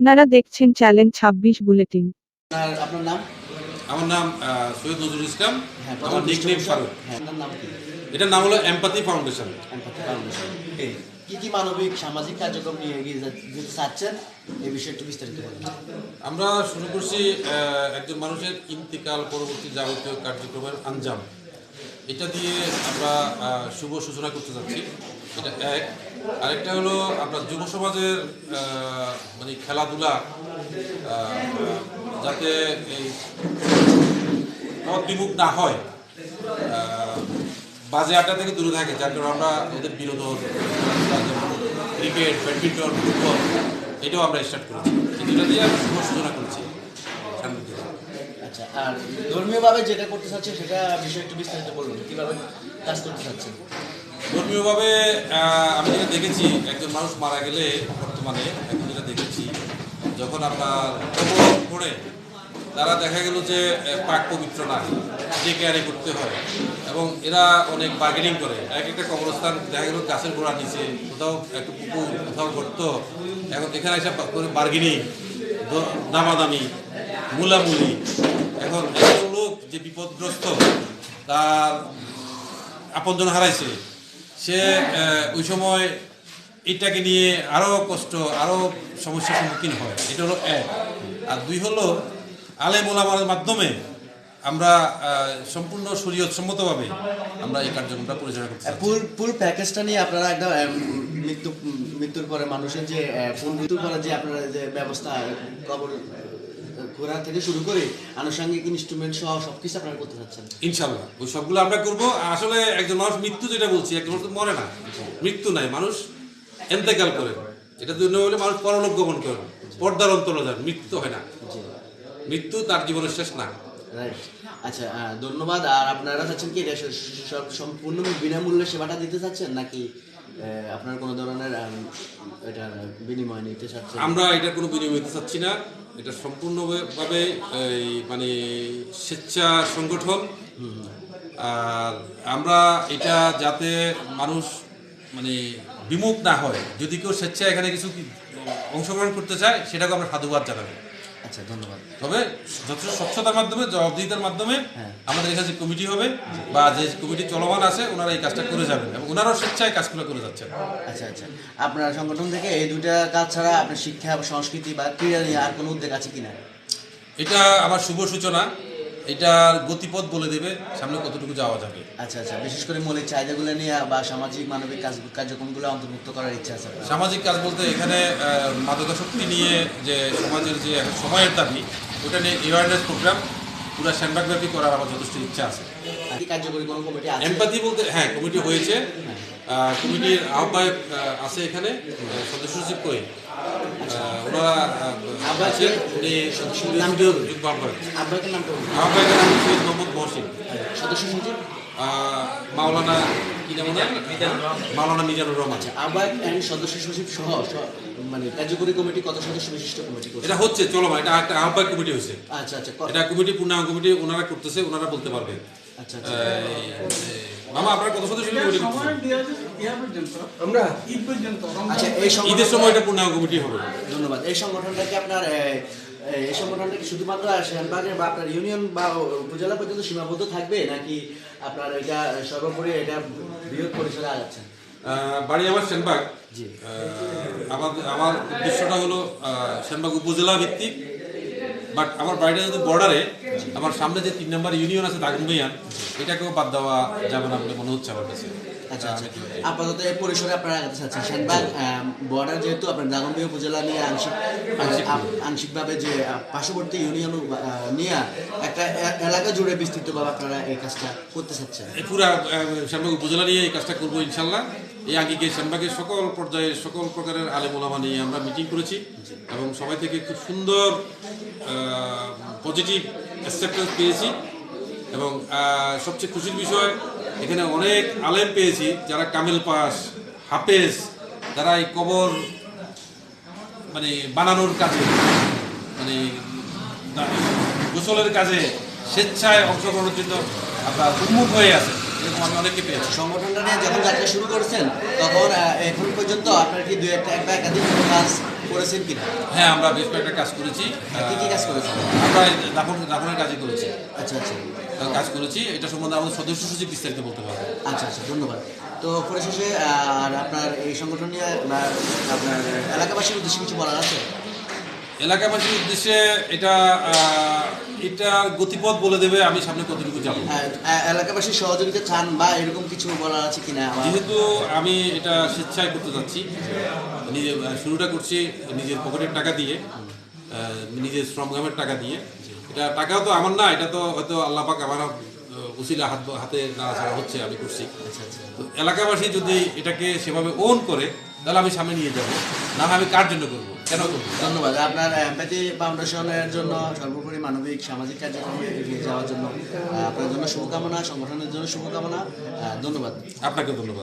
আপনারা দেখছেন চ্যালেঞ্জ ছাব্বিশ বুলেটিন। আপনার আপনার নাম? আমার নাম সৈয়দ নজরুল ইসলাম। হ্যাঁ আমার নিকনেম ফারুক। হ্যাঁ নাম এটার নাম হলো এমপাথি ফাউন্ডেশন এমপাথি ফাউন্ডেশন কি কি মানবিক সামাজিক কার্যক্রম নিয়ে এগিয়ে যা- যেতে চাচ্ছেন? এই বিষয়ে একটু বিস্তারিত বলুন। আমরা শুরু করছি আহ, একজন মানুষের ইন্তিকাল পরবর্তী যাবতীয় কার্যক্রমের আঞ্জাম। এটা দিয়ে আমরা শুভ সূচনা করতে যাচ্ছি। এটা এক। আরেকটা হলো আপনার যুব সমাজের মানে খেলাধুলা যাতে এই বিমুখ না হয় বাজে আড্ডা থেকে দূরে থাকে, যার কারণে আমরা ওদের বিনোদন, ক্রিকেট, ব্যাডমিন্টন, ফুটবল, এটাও আমরা স্টার্ট করেছি। এই দুটা দিয়ে আমরা শুভ সূচনা করেছি আচ্ছা আর ধর্মীয়ভাবে যেটা করতে চাচ্ছেন সেটা বিষয়ে একটু বিস্তারিত বলুন, কীভাবে কাজ করতে চাচ্ছেন? ধর্মীয়ভাবে আমি যেটা দেখেছি, একজন মানুষ মারা গেলে বর্তমানে, এখন যেটা দেখেছি, যখন আপনার পড়ে তারা দেখা গেল যে পাক পবিত্র না যে কেয়ারে করতে হয়। এবং এরা অনেক বার্গেনিং করে। এক একটা কবরস্থান দেখা গেল গাছের গোড়া নিচে, কোথাও একটু পুকুর, কোথাও গর্ত। এখন এখানে এসে করে বার্গেনিং দামাদামি, মুলামুলি। এখন একজন লোক যে বিপদগ্রস্ত, তার আপনজন হারাইছে। সে ওই সময় এটাকে নিয়ে আরও কষ্ট আরও সমস্যার সম্মুখীন হয় এটা হলো এক আর দুই হলো আলে ওলামার মাধ্যমে আমরা সম্পূর্ণ শরীয়ত সম্মতভাবে আমরা এই কার্যক্রমটা পরিচালনা। ফুল ফুল প্যাকেজটা নিয়ে আপনারা একদম মৃত্যু মৃত্যুর পরে মানুষের যে মৃত্যুর পরে যে আপনারা যে ব্যবস্থা কবর থেকে শুরু করে আনুষঙ্গিক ইনস্ট্রুমেন্ট সহ সবকিছু আপনারা করতে চাচ্ছেন ইনশাল্লাহ ওই সবগুলো আমরা করব। আসলে একজন মানুষ মৃত্যু যেটা বলছি একজন মানুষ মরে না। মৃত্যু নাই মানুষ এন্তেকাল করে। এটা জন্য হলে মানুষ পরলোক গমন করে। পর্দার অন্তরে যান মৃত্যু হয় না। মৃত্যু তার জীবনের শেষ না। আচ্ছা ধন্যবাদ। আর আপনারা চাচ্ছেন কি এটা সব সম্পূর্ণ বিনামূল্যে সেবাটা দিতে চাচ্ছেন নাকি আপনার কোনো ধরনের এটা বিনিময় নিতে চাচ্ছেন? আমরা এটা কোনো বিনিময় নিতে চাচ্ছি না। এটা সম্পূর্ণভাবে এই মানে স্বেচ্ছা সংগঠন। আর আমরা এটা যাতে মানুষ মানে বিমুখ না হয়। যদি কেউ স্বেচ্ছা এখানে কিছু অংশগ্রহণ করতে চায় সেটাকে আমরা সাধুবাদ জানাব। আচ্ছা ধন্যবাদ। তবে যথেষ্ট স্বচ্ছতার মাধ্যমে জবাবদিহিতার মাধ্যমে হ্যাঁ। আমাদের এখানে যে কমিটি হবে বা যে কমিটি চলমান আছে ওনারা এই কাজটা করে যাবেন এবং ওনারাও স্বেচ্ছায় কাজগুলো করে যাচ্ছেন। আচ্ছা আচ্ছা। আপনার সংগঠন থেকে এই দুইটা কাজ ছাড়া আপনার শিক্ষা সংস্কৃতি বা ক্রীড়া নিয়ে আর কোনো উদ্যোগ আছে কিনা? এটা আমার শুভ সূচনা। এটার গতিপথ বলে দেবে সামনে কতটুকু যাওয়া যাবে। আচ্ছা আচ্ছা। বিশেষ করে মৌলিক চাহিদাগুলো নিয়ে বা সামাজিক মানবিক কাজ কার্যক্রমগুলো অন্তর্ভুক্ত করার ইচ্ছা আছে সামাজিক কাজ বলতে এখানে মাদকাসক্তি নিয়ে যে সমাজের যে সময়ের দাবি ওটা নিয়ে অ্যাওয়ারনেস প্রোগ্রাম পুরো শ্যামবাগব্যাপী করার আমার যথেষ্ট ইচ্ছা আছে। কার্যকরী কোনো কমিটি আছে? এমপাথি বলতে হ্যাঁ কমিটি হয়েছে। কমিটির আহ্বায়ক আছে এখানে সদস্য সচিব কই? ওনারা আহ, আহ্বায়ক উনি নাম কি? যুগ্ম আহ্বায়ক আপনাদের নাম আহ্বায়কের নাম সৈয়দ মোহাম্মদ মহসিন। সদস্য সচিব? মাওলানা কি নাম মাওলানা মিজানুর রহমান। আচ্ছা আহ্বায়ক সদস্য সচিব সহ মানে কার্যকরী কমিটি কত সদস্য বিশিষ্ট কমিটি এটা হচ্ছে চলো এটা একটা আহ্বায়ক কমিটি হয়েছে। আচ্ছা আচ্ছা এটা কমিটি পূর্ণাঙ্গ কমিটি ওনারা করতেছে ওনারা বলতে পারবে। আচ্ছা আচ্ছা। মামা আপনারা কত? আমরা? ঈদ পর্যন্ত আচ্ছা এই ঈদের সময় এটা পূর্ণাঙ্গ কমিটি হবে। ধন্যবাদ। এই সংগঠনটা কি আপনার এই সংগঠনটা কি শুধুমাত্র বা আপনার ইউনিয়ন বা উপজেলা পর্যন্ত সীমাবদ্ধ থাকবে নাকি আপনার এটা সর্বোপরি এটা বৃহৎ পরিসরে আগাচ্ছেন আহ, বাড়ি আমার সেনবাগ জি। আমার আমার উদ্দেশ্যটা হলো সেনবাগ উপজেলা ভিত্তিক বাট আমার বাড়িটা যদি বর্ডারে আমার সামনে যে তিন নম্বর ইউনিয়ন আছে দাগনবাইয়ান এটাকেও বাদ দেওয়া যাবে না বলে মনে হচ্ছে আমার কাছে। আচ্ছা আচ্ছা। আপাতত এই পরিসরে আপনারা আগাতে চাচ্ছেন। শ্যামবাগ বর্ডার যেহেতু আপনার দাগনবাড়ি উপজেলা নিয়ে আংশিক আংশিক। আংশিকভাবে যে পার্শ্ববর্তী ইউনিয়ন নিয়ে একটা এলাকা জুড়ে বিস্তৃতভাবে আপনারা এই কাজটা করতে চাচ্ছেন। এই পুরা শ্যামবাগ উপজেলা নিয়ে এই কাজটা করব ইনশাল্লাহ এই আগে শ্যামবাগের সকল পর্যায়ে সকল প্রকারের আলেম ওলামা নিয়ে আমরা মিটিং করেছি এবং সবাই থেকে খুব সুন্দর পজিটিভ অ্যাকসেপ্টেন্স পেয়েছি এবং সবচেয়ে খুশির বিষয়, এখানে অনেক আলেম পেয়েছি, যারা কামেল পাস, হাফেজ, যারা এই কবর মানে বানানোর কাজে মানে গোসলের কাজে স্বেচ্ছায় অংশগ্রহণের জন্য আপনার উন্মুখ হয়ে আছে। এরকম আমি অনেককে পেয়েছি। সংগঠনটা নিয়ে যখন যাত্রা শুরু করেছেন তখন এখন পর্যন্ত আপনার কি দুই একটা এক বা একাধিক কাজ করেছেন কিনা? হ্যাঁ আমরা বেশ কয়েকটা কাজ করেছি। কি কি কাজ করেছেন? আমরা দাফন দাফনের কাজই করেছি। আচ্ছা আচ্ছা। কাজ করেছি। এটা সম্বন্ধে আমাদের সদস্য সচিব বিস্তারিত বলতে পারবে। আচ্ছা আচ্ছা ধন্যবাদ। তো পরিশেষে আর আপনার এই সংগঠন নিয়ে আপনার আপনার এলাকাবাসীর উদ্দেশ্যে কিছু বলার আছে? এলাকাবাসীর উদ্দেশ্যে এটা এটা গতিপথ বলে দেবে আমি সামনে কতটুকু যাব। আহ, আহ, এলাকাবাসীর সহযোগিতা চান বা এরকম কিছু বলার আছে কিনা? যেহেতু আমি এটা স্বেচ্ছায় করতে যাচ্ছি নিজে শুরুটা করছি নিজের পকেটের টাকা দিয়ে নিজের শ্রমঘামের টাকা দিয়ে। এটা টাকাও তো আমার না এটা তো হয়তো আল্লাহ পাক আমার উসিলা হাত হাতে নাড়াচাড়া হচ্ছে আমি করছি। আচ্ছা আচ্ছা। তো এলাকাবাসী যদি এটাকে সেভাবে ওন করে তাহলে আমি সামনে নিয়ে যাব না হয় আমি কার জন্য করব? কেন ধন্যবাদ। আপনার এমপ্যাথি ফাউন্ডেশনের জন্য সর্বোপরি মানবিক, সামাজিক কার্যক্রমে এগিয়ে যাওয়ার জন্য আপনার জন্য শুভকামনা, সংগঠনের জন্য শুভকামনা। ধন্যবাদ। আপনাকে ধন্যবাদ।